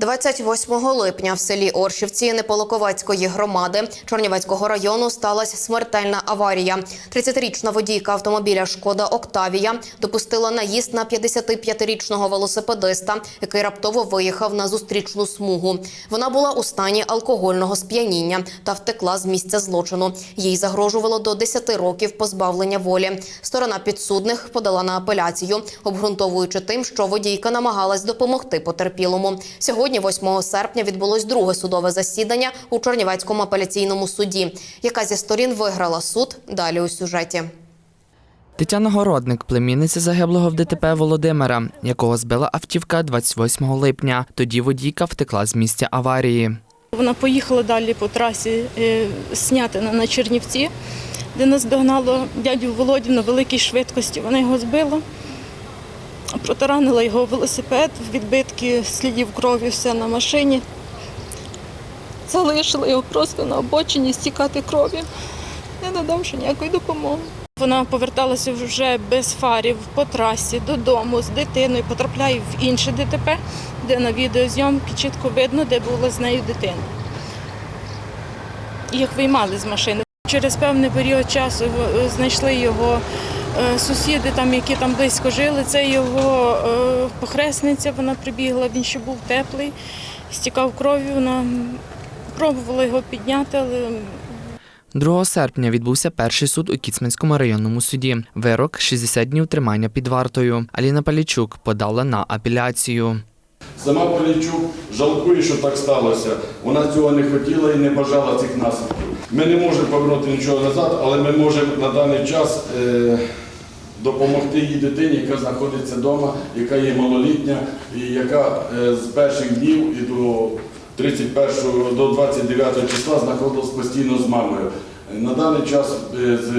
28 липня в селі Оршівці Неполоковецької громади Чорнівецького району сталася смертельна аварія. 30-річна водійка автомобіля Шкода Октавія допустила наїзд на 55-річного велосипедиста, який раптово виїхав на зустрічну смугу. Вона була у стані алкогольного сп'яніння та втекла з місця злочину. Їй загрожувало до 10 років позбавлення волі. Сторона підсудних подала на апеляцію, обґрунтовуючи тим, що водійка намагалась допомогти потерпілому. Сьогодні, 8 серпня, відбулось друге судове засідання у Чорнівецькому апеляційному суді. Яка зі сторін виграла суд? Далі у сюжеті. Тетяна Городник, племінниця загиблого в ДТП Володимира, якого збила автівка 28 липня. Тоді водійка втекла з місця аварії. Вона поїхала далі по трасі е, Снятина на Чернівці, де нас догнало дядю Володю на великій швидкості. Вона його збила, протаранила його велосипед, відбитки слідів крові, все на машині. Залишила його просто на обочині стікати кров'ю, не надавши ніякої допомоги. Вона поверталася вже без фарів по трасі додому з дитиною, потрапляє в інше ДТП, де на відеозйомці чітко видно, де була з нею дитина. Їх виймали з машини. Через певний період часу знайшли його сусіди, там, які там близько жили. Це його е, похресниця, вона прибігла, він ще був теплий, стікав кров'ю, вона пробувала його підняти, але 2 серпня відбувся перший суд у Кіцманському районному суді. Вирок 60 днів тримання під вартою. Аліна Палічук подала на апеляцію. Сама Полічук жалкує, що так сталося. Вона цього не хотіла і не бажала цих наслідків. Ми не можемо повернути нічого назад, але ми можемо на даний час е, допомогти їй дитині, яка знаходиться вдома, яка є малолітня і яка е, з перших днів і до 31 до 29 числа знаходилась постійно з мамою. На даний час е, з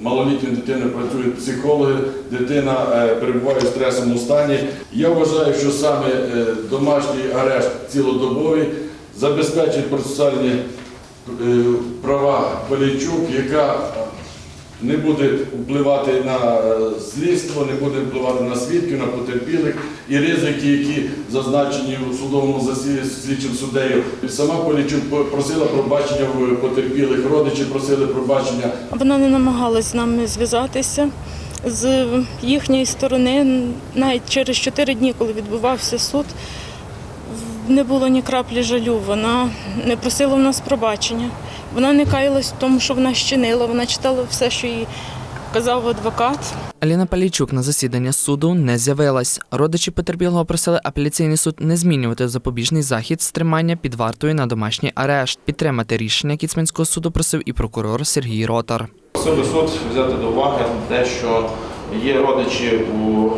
малолітньою дитиною працюють психологи, дитина перебуває в стресовому стані. Я вважаю, що саме домашній арешт цілодобовий забезпечить процесуальні права Полійчук, яка не буде впливати на е, слідство, не буде впливати на свідків, на потерпілих і ризики, які зазначені у судовому засіданні слідчим суддею. Сама Полічук по- просила пробачення в потерпілих, родичі просили пробачення. Вона не намагалась з нами зв'язатися. З їхньої сторони, навіть через чотири дні, коли відбувався суд, не було ні краплі жалю. Вона не просила в нас пробачення. Вона не каялась в тому, що вона щинила. Вона читала все, що їй казав адвокат. Аліна Палійчук на засідання суду не з'явилась. Родичі потерпілого просили апеляційний суд не змінювати запобіжний захід з тримання під вартою на домашній арешт. Підтримати рішення Кіцманського суду просив і прокурор Сергій Ротар. Просив би суд взяти до уваги те, що є родичі у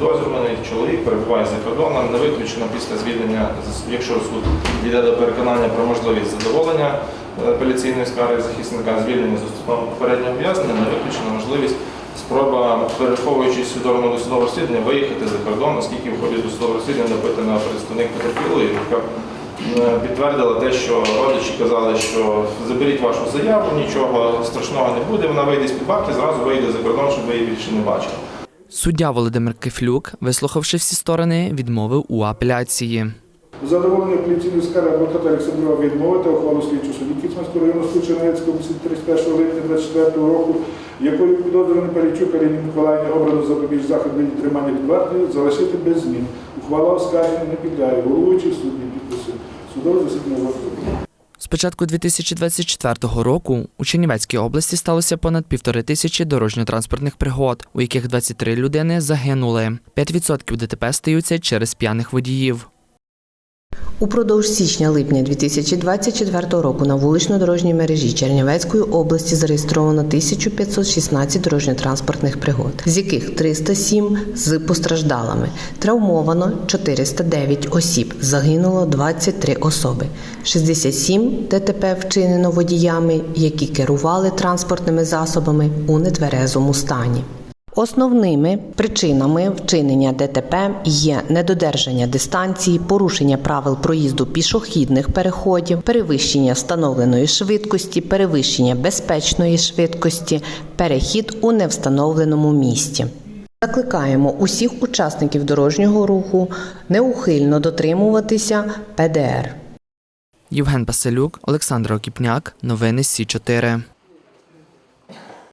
підозрюваний чоловік, перебуває за кордоном, не виключено після звільнення, якщо суд дійде до переконання про можливість задоволення е, апеляційної скарги захисника, звільнення з установи попереднього ув'язнення, не виключено можливість спроба, переховуючись органу досудового розслідування, виїхати за кордон, оскільки в ході досудового розслідування допитана представник потерпілої, яка підтвердила те, що родичі казали, що заберіть вашу заяву, нічого страшного не буде, вона вийде з-під варти, зразу вийде за кордон, щоб ви її більше не бачили. Суддя Володимир Кифлюк, вислухавши всі сторони, відмовив у апеляції. Задоволення апеляційної адвоката Олександрова відмовити ухвалу слідчого судді Кіцманського району суду Чернівецької 31 липня 2024 року, якою підозрюваний Парічук Аліні Миколаївні обрано запобіж захід для тримання під вартою, залишити без змін. Ухвала оскарження не підлягає. Головуючий судді підписи. Судове засідання початку 2024 року у Чернівецькій області сталося понад півтори тисячі дорожньо-транспортних пригод, у яких 23 людини загинули. 5% ДТП стаються через п'яних водіїв. Упродовж січня-липня 2024 року на вулично-дорожній мережі Чернівецької області зареєстровано 1516 дорожньо-транспортних пригод, з яких 307 з постраждалими. Травмовано 409 осіб, загинуло 23 особи. 67 ДТП вчинено водіями, які керували транспортними засобами у нетверезому стані. Основними причинами вчинення ДТП є недодержання дистанції, порушення правил проїзду пішохідних переходів, перевищення встановленої швидкості, перевищення безпечної швидкості, перехід у невстановленому місці. Закликаємо усіх учасників дорожнього руху неухильно дотримуватися ПДР. Євген Паселюк, Олександр Окіпняк. Новини Сі 4